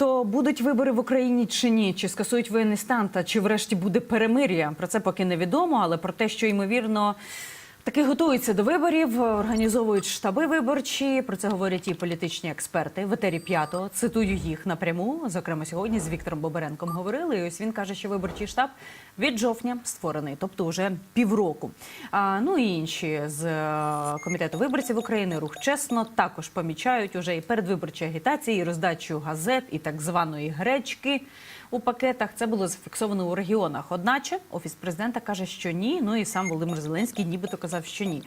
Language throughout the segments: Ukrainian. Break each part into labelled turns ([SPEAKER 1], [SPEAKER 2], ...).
[SPEAKER 1] То будуть вибори в Україні чи ні? Чи скасують воєнний стан? Та чи врешті буде перемир'я? Про це поки невідомо, але про те, що ймовірно. Таки готуються до виборів, організовують штаби виборчі. Про це говорять і політичні експерти. В етері п'ятого цитую їх напряму. Зокрема, сьогодні з Віктором Боберенком говорили. І ось він каже, що виборчий штаб від жовтня створений, тобто вже півроку. А ну і інші з е, комітету виборців України, рух чесно, також помічають уже і передвиборчі агітації, і роздачу газет, і так званої гречки у пакетах. Це було зафіксовано у регіонах. Одначе офіс президента каже, що ні. Ну і сам Володимир Зеленський нібито казав, що ні.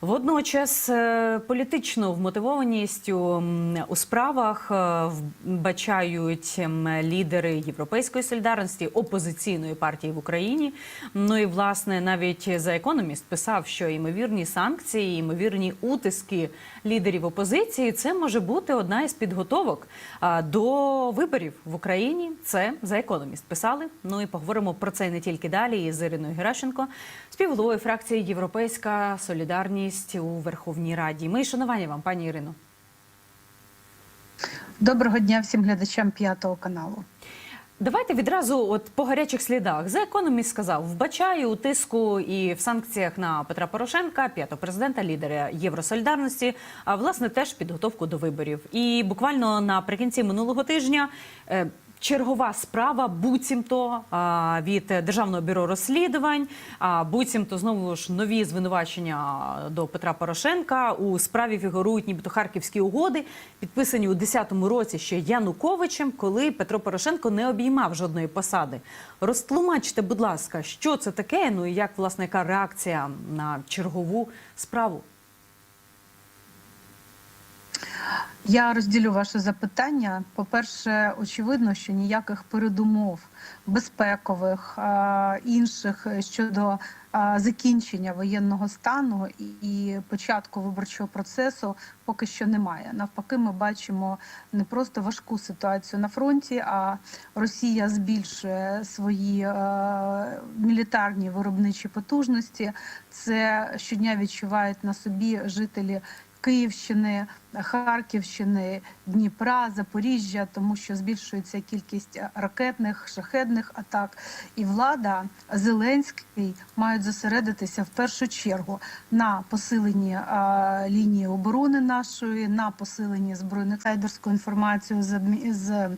[SPEAKER 1] Водночас е, політичну вмотивованістю м, у справах е, вбачають лідери Європейської солідарності опозиційної партії в Україні. Ну і власне навіть за економіст писав, що ймовірні санкції, ймовірні утиски лідерів опозиції це може бути одна із підготовок до виборів в Україні. Це за економіст писали. Ну і поговоримо про це не тільки далі із Іриною Геращенко, співголовою фракції Європейська Солідарність у Верховній Раді. Мої шанування вам, пані Ірино.
[SPEAKER 2] Доброго дня всім глядачам п'ятого каналу.
[SPEAKER 1] Давайте відразу, от по гарячих слідах, за економіст сказав, вбачаю у тиску і в санкціях на Петра Порошенка, п'ятого президента, лідера Євросолідарності, а власне теж підготовку до виборів. І буквально наприкінці минулого тижня. Чергова справа буцімто від державного бюро розслідувань. А буцімто знову ж нові звинувачення до Петра Порошенка у справі фігурують нібито харківські угоди, підписані у 10-му році ще Януковичем, коли Петро Порошенко не обіймав жодної посади. Розтлумачте, будь ласка, що це таке? Ну і як власне яка реакція на чергову справу?
[SPEAKER 2] Я розділю ваше запитання. По-перше, очевидно, що ніяких передумов безпекових інших щодо закінчення воєнного стану і, початку виборчого процесу поки що немає. Навпаки, ми бачимо не просто важку ситуацію на фронті, а Росія збільшує свої мілітарні виробничі потужності. Це щодня відчувають на собі жителі. Київщини, Харківщини, Дніпра, Запоріжжя, тому що збільшується кількість ракетних шахедних атак, і влада Зеленський мають зосередитися в першу чергу на посиленні а, лінії оборони нашої, на посиленні збройних сайдерську інформацію з з.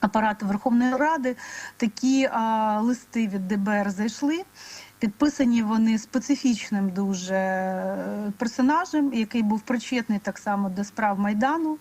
[SPEAKER 2] Апарату Верховної Ради такі а, листи від ДБР зайшли. Підписані вони специфічним дуже е, персонажем, який був причетний так само до справ майдану,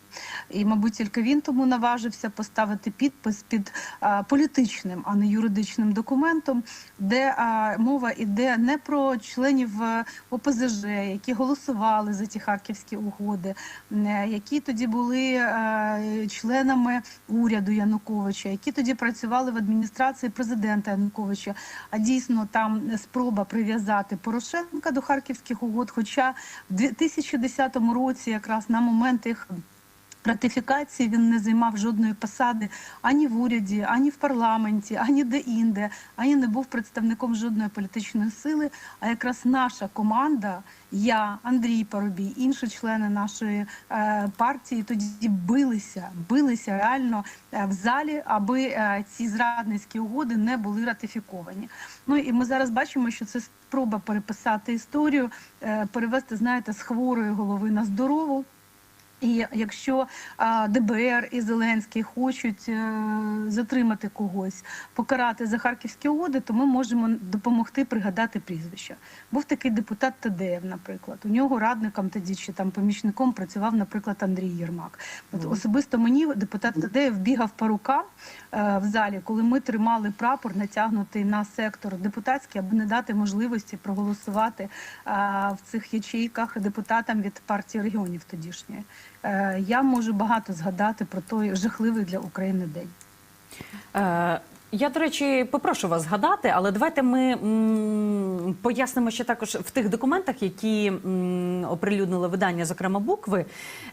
[SPEAKER 2] і, мабуть, тільки він тому наважився поставити підпис під а, політичним, а не юридичним документом, де а, мова йде не про членів е, ОПЗЖ, які голосували за ті харківські угоди, е, які тоді були е, членами уряду Януковича, які тоді працювали в адміністрації президента Януковича. А дійсно там спроба прив'язати Порошенка до харківських угод. Хоча в 2010 році, якраз на момент їх ратифікації, він не займав жодної посади ані в уряді, ані в парламенті, ані де-інде, ані не був представником жодної політичної сили. А якраз наша команда. Я, Андрій Парубій, інші члени нашої е, партії тоді билися, билися реально е, в залі, аби е, ці зрадницькі угоди не були ратифіковані. Ну і ми зараз бачимо, що це спроба переписати історію, е, перевести, знаєте, з хворої голови на здорову. І якщо ДБР і Зеленський хочуть е, затримати когось, покарати за харківські угоди, то ми можемо допомогти пригадати прізвища. Був такий депутат Тадеєв, наприклад. У нього радником тоді чи там помічником працював, наприклад, Андрій Єрмак. От особисто мені депутат Тадеєв бігав по рукам е, в залі, коли ми тримали прапор, натягнутий на сектор депутатський, аби не дати можливості проголосувати е, в цих ячейках депутатам від партії регіонів тодішньої. Е, Я можу багато згадати про той жахливий для України день.
[SPEAKER 1] Я, до речі, попрошу вас згадати, але давайте ми пояснимо ще також в тих документах, які оприлюднили видання, зокрема букви.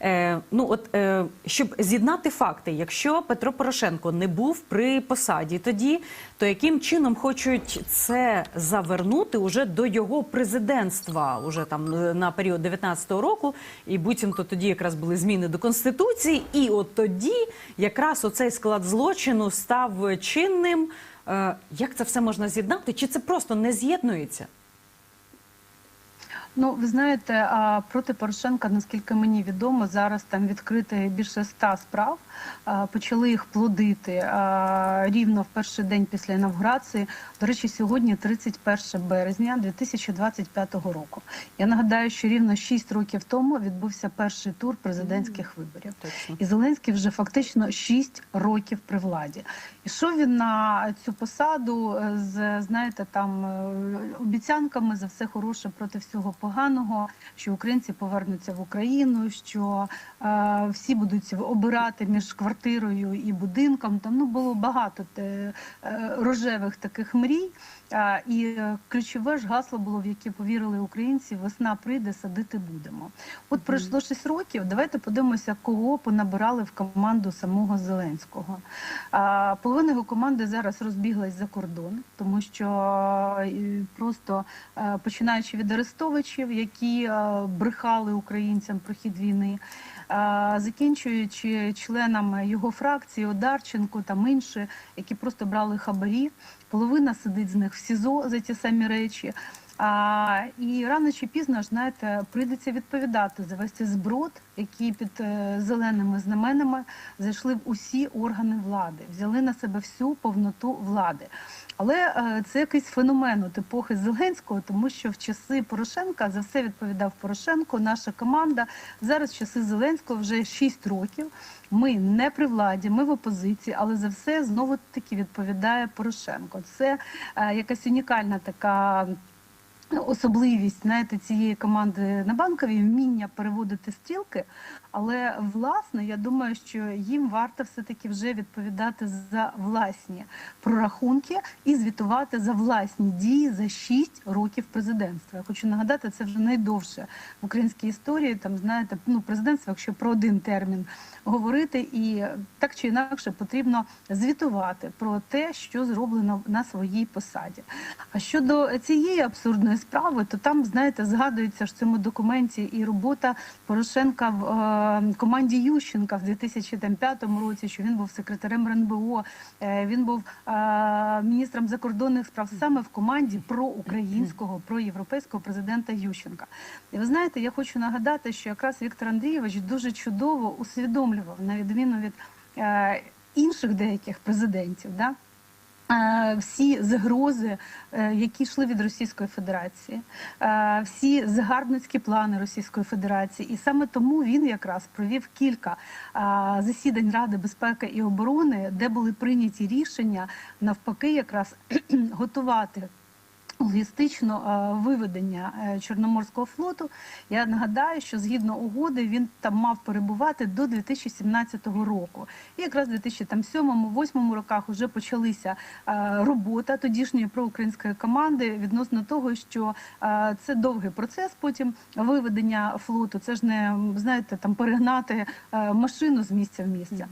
[SPEAKER 1] Е, ну от е, щоб з'єднати факти, якщо Петро Порошенко не був при посаді тоді, то яким чином хочуть це завернути уже до його президентства, уже там е, на період 19-го року, і буцімто тоді якраз були зміни до конституції, і от тоді якраз оцей склад злочину став чинним. Е, Як це все можна з'єднати? Чи це просто не з'єднується?
[SPEAKER 2] Ну, ви знаєте, проти Порошенка, наскільки мені відомо, зараз там відкрито більше ста справ. Почали їх плодити рівно в перший день після інавгурації. До речі, сьогодні 31 березня 2025 року. Я нагадаю, що рівно 6 років тому відбувся перший тур президентських виборів.
[SPEAKER 1] Точно.
[SPEAKER 2] І Зеленський вже фактично 6 років при владі. Ішов він на цю посаду з знаєте, там е, обіцянками за все хороше проти всього поганого, що українці повернуться в Україну, що е, всі будуть обирати між квартирою і будинком. Там ну було багато е, рожевих таких мрій. І е, ключове ж гасло було, в яке повірили українці: весна прийде, садити будемо. От пройшло 6 років. Давайте подивимося, кого понабирали в команду самого Зеленського. Половина його команди зараз розбіглась за кордон, тому що е, просто е, починаючи від Арестовичів, які брехали українцям про хід війни. Закінчуючи членами його фракції Одарченко там інші, які просто брали хабарі, половина сидить з них в СІЗО за ті самі речі. А, і рано чи пізно знаєте, прийдеться відповідати за весь цей зброд, який під е, зеленими знаменами зайшли в усі органи влади, взяли на себе всю повноту влади. Але е, це якийсь феномен от епохи Зеленського, тому що в часи Порошенка за все відповідав Порошенко. Наша команда зараз в часи Зеленського вже 6 років. Ми не при владі, ми в опозиції, але за все знову таки відповідає Порошенко. Це е, якась унікальна така. Особливість знаєте, цієї команди на банковій вміння переводити стрілки. Але власне я думаю, що їм варто все таки вже відповідати за власні прорахунки і звітувати за власні дії за 6 років президентства. Я хочу нагадати, це вже найдовше в українській історії. Там знаєте, ну президентство, якщо про один термін говорити, і так чи інакше потрібно звітувати про те, що зроблено на своїй посаді. А щодо цієї абсурдної справи, то там знаєте, згадується ж в цьому документі і робота Порошенка в е, команді Ющенка в 2005 році, що він був секретарем РНБО, е, він був е, міністром закордонних справ саме в команді проукраїнського, проєвропейського президента Ющенка. І ви знаєте, я хочу нагадати, що якраз Віктор Андрійович дуже чудово усвідомлював, на відміну від е, інших деяких президентів. Да? Е, Всі загрози, е, які йшли від Російської Федерації, е, всі загарбницькі плани Російської Федерації, і саме тому він якраз провів кілька засідань Ради безпеки і оборони, де були прийняті рішення навпаки, якраз готувати логістично е, виведення е, Чорноморського флоту. Я нагадаю, що згідно угоди він там мав перебувати до 2017 року. І якраз в 2007-2008 роках вже почалися е, робота тодішньої проукраїнської команди відносно того, що це довгий процес. Потім виведення флоту. Це ж не знаєте, там перегнати машину з місця в місце.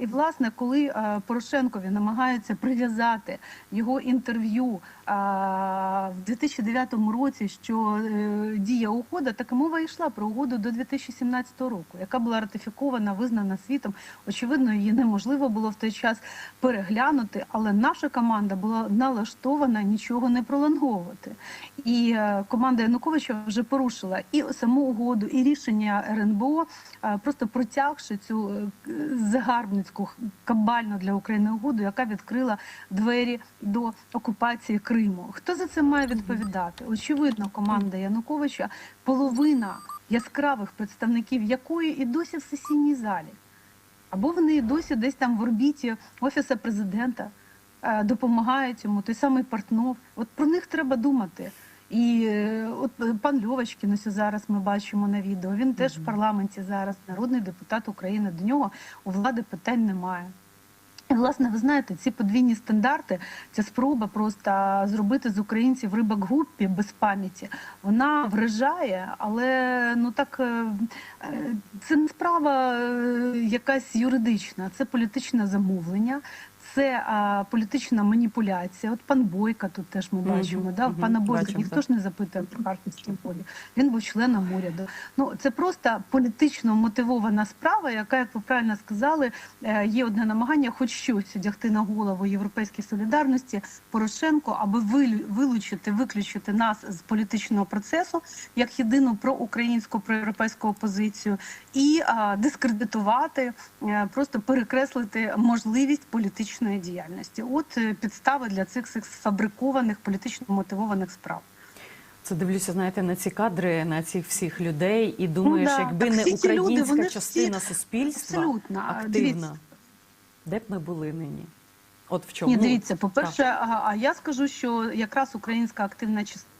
[SPEAKER 2] І власне, коли Порошенкові намагаються прив'язати його інтерв'ю в 2009 році, що е, діє угода, так мова йшла про угоду до 2017 року, яка була ратифікована, визнана світом. Очевидно, її неможливо було в той час переглянути, але наша команда була налаштована нічого не пролонговувати. І е, команда Януковича вже порушила і саму угоду, і рішення РНБО, е, просто протягши цю загарбницьку кабальну для України угоду, яка відкрила двері до окупації Криму. Хто за це має відповідати? Очевидно, команда Януковича, половина яскравих представників якої і досі в сесійній залі. Або вони і досі десь там в орбіті офісу президента е, допомагають йому, той самий Портнов. От про них треба думати. І е, от е, пан Льовочкін, ось зараз ми бачимо на відео. Він теж в парламенті зараз, народний депутат України. До нього у влади питань немає. Власне, ви знаєте, ці подвійні стандарти, ця спроба просто зробити з українців рибок гуппі без пам'яті, вона вражає, але ну так е, е, це не справа е, якась юридична, це політичне замовлення. Це а, політична маніпуляція. От пан Бойка тут теж ми бачимо. Да?
[SPEAKER 1] мгм,
[SPEAKER 2] Пана Бойка ніхто
[SPEAKER 1] так.
[SPEAKER 2] ж не запитує про Харківський полі. Він був членом уряду. Ну це просто політично мотивована справа, яка, як ви правильно сказали, е, є одне намагання, хоч щось одягти на голову європейській солідарності Порошенко, аби вилучити, виключити нас з політичного процесу як єдину проукраїнську проєвропейську опозицію, і а, дискредитувати, е, просто перекреслити можливість політичної діяльності. От е, підстави для цих сфабрикованих політично мотивованих справ.
[SPEAKER 1] Це дивлюся, знаєте, на ці кадри, на цих всіх людей, і думаєш,
[SPEAKER 2] Ну да,
[SPEAKER 1] якби
[SPEAKER 2] так
[SPEAKER 1] не
[SPEAKER 2] ці люди,
[SPEAKER 1] українська частина
[SPEAKER 2] всі-
[SPEAKER 1] суспільства
[SPEAKER 2] Абсолютно.
[SPEAKER 1] Активна,
[SPEAKER 2] дивіться.
[SPEAKER 1] де б ми були нині? От в чому
[SPEAKER 2] Ні, дивіться, по-перше, а, а я скажу, що якраз українська активна частина.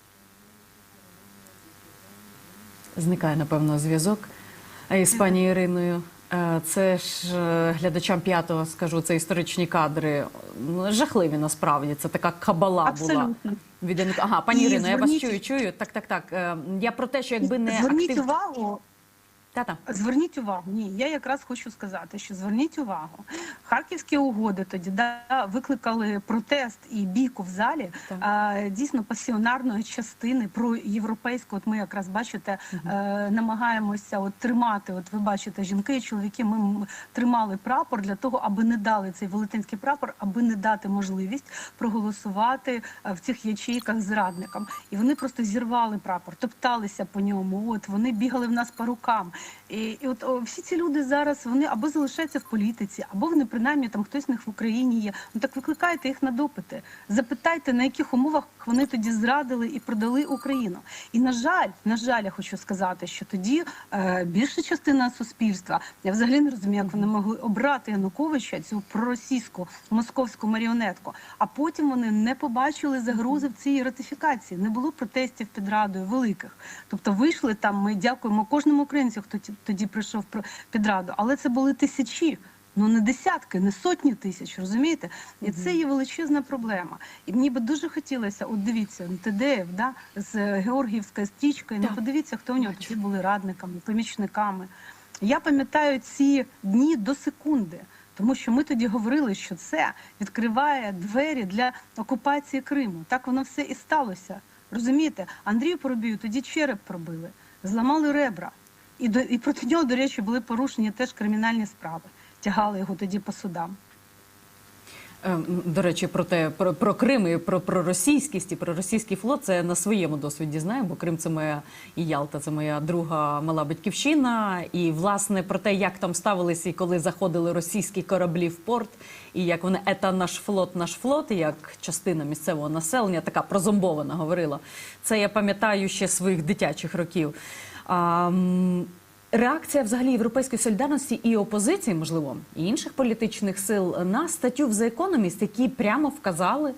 [SPEAKER 1] Зникає, напевно, зв'язок е, з пані Іриною. Е, Це ж е, глядачам п'ятого скажу, це історичні кадри. Ну, Жахливі насправді. Це така кабала була.
[SPEAKER 2] Абсолютно.
[SPEAKER 1] Від Янук- Ага, пані Ірино, я вас чую, чую. Так, так, так. Е, Я про те, що якби не
[SPEAKER 2] Зверніть
[SPEAKER 1] актив...
[SPEAKER 2] увагу,
[SPEAKER 1] Та-та.
[SPEAKER 2] Зверніть увагу, ні, я якраз хочу сказати, що зверніть увагу. Харківські угоди тоді да, викликали протест і бійку в залі
[SPEAKER 1] Так.
[SPEAKER 2] а, дійсно пасіонарної частини про європейську. От ми якраз бачите, е, намагаємося от тримати. От ви бачите, жінки і чоловіки. Ми тримали прапор для того, аби не дали цей велетенський прапор, аби не дати можливість проголосувати е, в цих ячейках зрадникам. І вони просто зірвали прапор, топталися по ньому. От вони бігали в нас по рукам. І, і от о, всі ці люди зараз вони або залишаються в політиці, або вони принаймні там хтось з них в Україні є. Ну так викликайте їх на допити. Запитайте, на яких умовах вони тоді зрадили і продали Україну. І на жаль, на жаль, я хочу сказати, що тоді е, більша частина суспільства, я взагалі не розумію, як вони могли обрати Януковича, цю проросійську московську маріонетку. А потім вони не побачили загрози в цій ратифікації. Не було протестів під радою великих. Тобто вийшли там. Ми дякуємо кожному українцю, хто ті- тоді прийшов під раду. Але це були тисячі. Ну не десятки, не сотні тисяч, розумієте? І це є величезна проблема. І мені би дуже хотілося, от дивіться, ТДФ, да, з Георгіївською стрічкою. Ну
[SPEAKER 1] Так.
[SPEAKER 2] подивіться, хто в нього тоді були радниками, помічниками. Я пам'ятаю ці дні до секунди, тому що ми тоді говорили, що це відкриває двері для окупації Криму. Так воно все і сталося. Розумієте, Андрію Поробію тоді череп пробили, зламали ребра. І, до, і проти нього, до речі, були порушені теж кримінальні справи. Тягали його тоді по судам.
[SPEAKER 1] Ем, До речі, про те про, про Крим і про, про російськість і про російський флот це на своєму досвіді знаю, бо Крим це моя і Ялта, це моя друга мала батьківщина. І власне про те, як там ставилися, і коли заходили російські кораблі в порт, і як вони ета наш флот, наш флот, і як частина місцевого населення, така прозомбована говорила. Це я пам'ятаю ще своїх дитячих років. Реакція взагалі європейської солідарності і опозиції, можливо, і інших політичних сил на статтю в The Economist, які прямо вказали,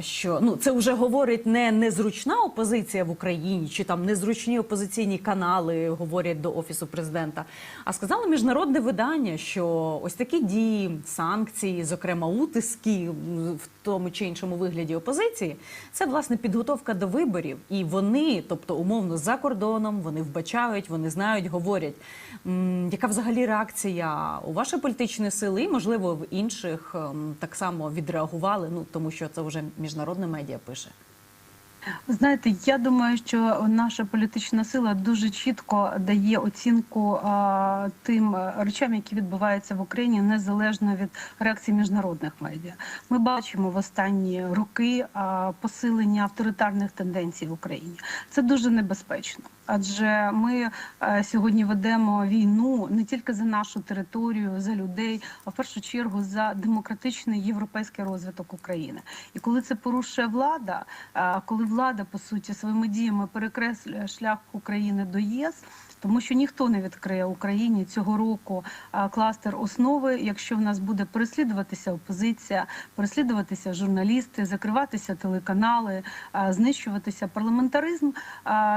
[SPEAKER 1] що ну це вже говорить не незручна опозиція в Україні, чи там незручні опозиційні канали говорять до офісу президента. А сказали міжнародне видання, що ось такі дії, санкції, зокрема утиски в тому чи іншому вигляді опозиції, це власне підготовка до виборів, і вони, тобто умовно за кордоном, вони вбачають, вони знають, говорять. Яка взагалі реакція у вашої політичної сили, і можливо в інших ем, так само відреагували? Ну тому що це вже міжнародне медіа пише.
[SPEAKER 2] Знаєте, я думаю, що наша політична сила дуже чітко дає оцінку а, тим е, речам, які відбуваються в Україні, незалежно від реакції міжнародних медіа. Ми бачимо в останні роки а, посилення авторитарних тенденцій в Україні. Це дуже небезпечно. Адже ми е, сьогодні ведемо війну не тільки за нашу територію, за людей, а в першу чергу за демократичний європейський розвиток України. І коли це порушує влада, е, коли влада по суті своїми діями перекреслює шлях України до ЄС. Тому що ніхто не відкриє Україні цього року кластер основи, якщо в нас буде переслідуватися опозиція, переслідуватися журналісти, закриватися телеканали, знищуватися парламентаризм.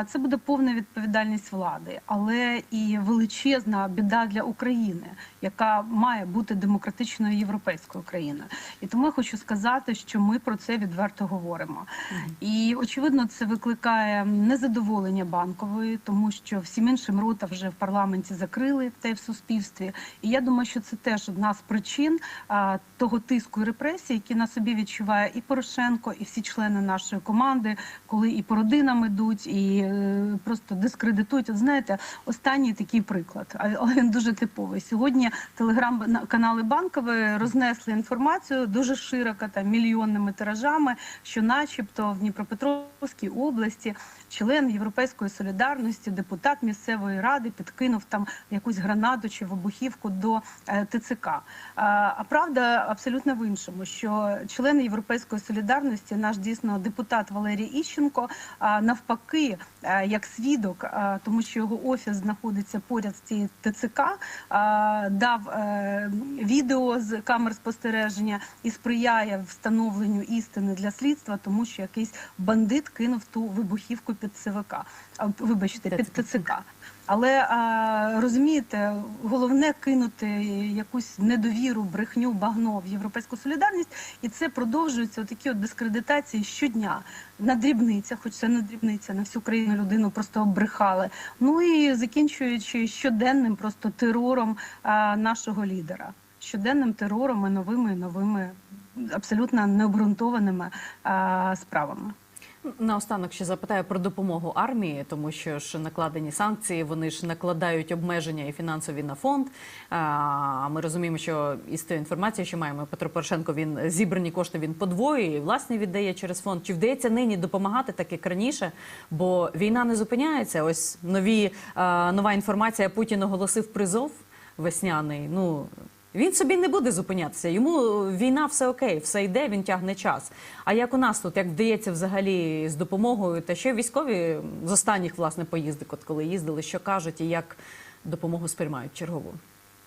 [SPEAKER 2] Це буде повна відповідальність влади, але і величезна біда для України, яка має бути демократичною європейською країною. І тому я хочу сказати, що ми про це відверто говоримо. І очевидно, це викликає незадоволення банкової, тому що всім іншим рота вже в парламенті закрили й в суспільстві. І я думаю, що це теж одна з причин а, того тиску і репресій, які на собі відчуває і Порошенко, і всі члени нашої команди, коли і по родинам ідуть, і е, просто дискредитують. От знаєте, останній такий приклад, але він дуже типовий. Сьогодні телеграм-канали банкової рознесли інформацію дуже широко, там мільйонними тиражами, що, начебто, в Дніпропетровській області член Європейської солідарності, депутат місцевої ради підкинув там якусь гранату чи вибухівку до е, ТЦК. А, а правда абсолютно в іншому, що член Європейської солідарності, наш дійсно депутат Валерій Іщенко, а, навпаки, е, як свідок, тому що його офіс знаходиться поряд з цією ТЦК, дав е, відео з камер спостереження і сприяє встановленню істини для слідства, тому що якийсь бандит кинув ту вибухівку під ЦВК. Вибачте, під ТЦК. Але розумієте, головне кинути якусь недовіру, брехню, багно в європейську солідарність, і це продовжуються такі от дискредитації щодня на дрібницях, хоч це не дрібниця, на всю країну людину просто обрехали. Ну і закінчуючи щоденним просто терором а, нашого лідера, щоденним терором і новими і новими абсолютно необґрунтованими а, справами.
[SPEAKER 1] Наостанок ще запитаю про допомогу армії, тому що ж накладені санкції, вони ж накладають обмеження і фінансові на фонд. А ми розуміємо, що із тієї інформації, що маємо Петро Порошенко, він зібрані кошти він подвоює і власне віддає через фонд. Чи вдається нині допомагати так як раніше? Бо війна не зупиняється. Ось нові нова інформація. Путін оголосив призов весняний. Ну він собі не буде зупинятися. Йому війна все окей, все йде, він тягне час. А як у нас тут, як вдається взагалі з допомогою, та ще військові з останніх власне поїздок, от коли їздили, що кажуть і як допомогу сприймають чергову?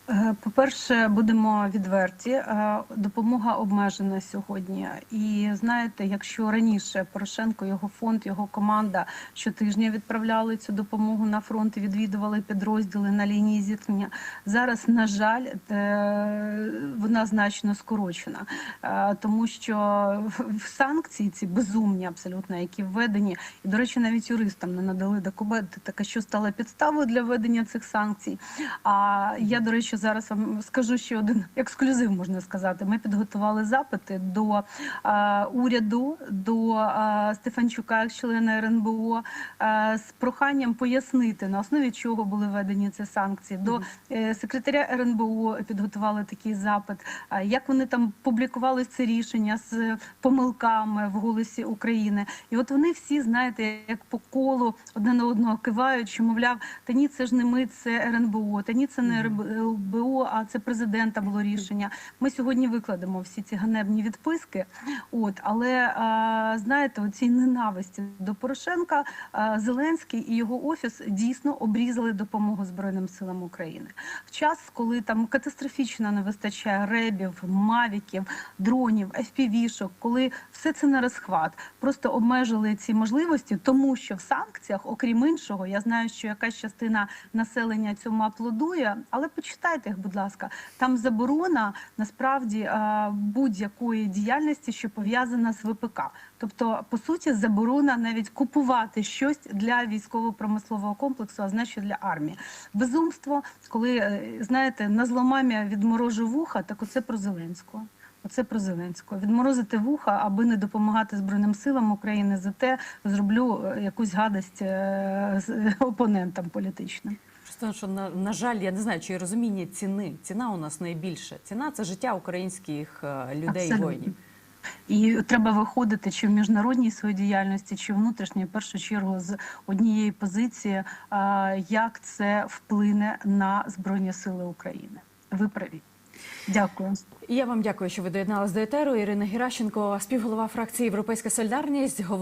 [SPEAKER 2] Е, По-перше, будемо відверті. е, Допомога обмежена сьогодні. І знаєте, якщо раніше Порошенко, його фонд, його команда щотижня відправляли цю допомогу на фронт, відвідували підрозділи на лінії зіткнення. Зараз, на жаль, е, вона значно скорочена, тому що в санкції ці безумні абсолютно, які введені, і до речі, навіть юристам не надали документи, таке що стало підставою для введення цих санкцій. А я, до речі, зараз вам скажу ще один ексклюзив, можна сказати. Ми підготували запити до а, уряду, до а, Стефанчука, як члена РНБО, а, з проханням пояснити, на основі чого були введені ці санкції. До е, секретаря РНБО підготували такий запит. А, як вони там публікували це рішення з помилками в голосі України. І от вони всі, знаєте, як по колу одне на одного кивають, що мовляв, та ні, це ж не ми, це РНБО, та ні, це не РНБО, а це президента було рішення. Ми сьогодні викладемо всі ці ганебні відписки. От, але знаєте, оцій ненависті до Порошенка Зеленський і його офіс дійсно обрізали допомогу Збройним силам України. В час, коли там катастрофічно не вистачає ребів, мавіків, дронів, FPV-шок, коли все це на розхват, просто обмежили ці можливості, тому що в санкціях, окрім іншого, я знаю, що якась частина населення цьому аплодує, але почитайте їх, будь ласка, там заборона насправді будь-якої діяльності, що пов'язана з ВПК. Тобто, по суті, заборона навіть купувати щось для військово-промислового комплексу, а значить для армії. Безумство, коли е, знаєте, на зломамі відморожу вуха, так оце про Зеленського. Оце про Зеленського. Відморозити вуха, аби не допомагати Збройним силам України. Зате зроблю е, якусь гадость е, опонентам політичним.
[SPEAKER 1] Просто що на, на жаль, я не знаю, чи є розуміння ціни. Ціна у нас найбільша. Ціна це життя українських е, людей воїнів.
[SPEAKER 2] І треба виходити чи в міжнародній своїй діяльності, чи внутрішній, в першу чергу, з однієї позиції, як це вплине на Збройні Сили України. Ви праві. Дякую.
[SPEAKER 1] І я вам дякую, що ви доєдналися до етеру. Ірина Геращенко, співголова фракції Європейська Солідарність.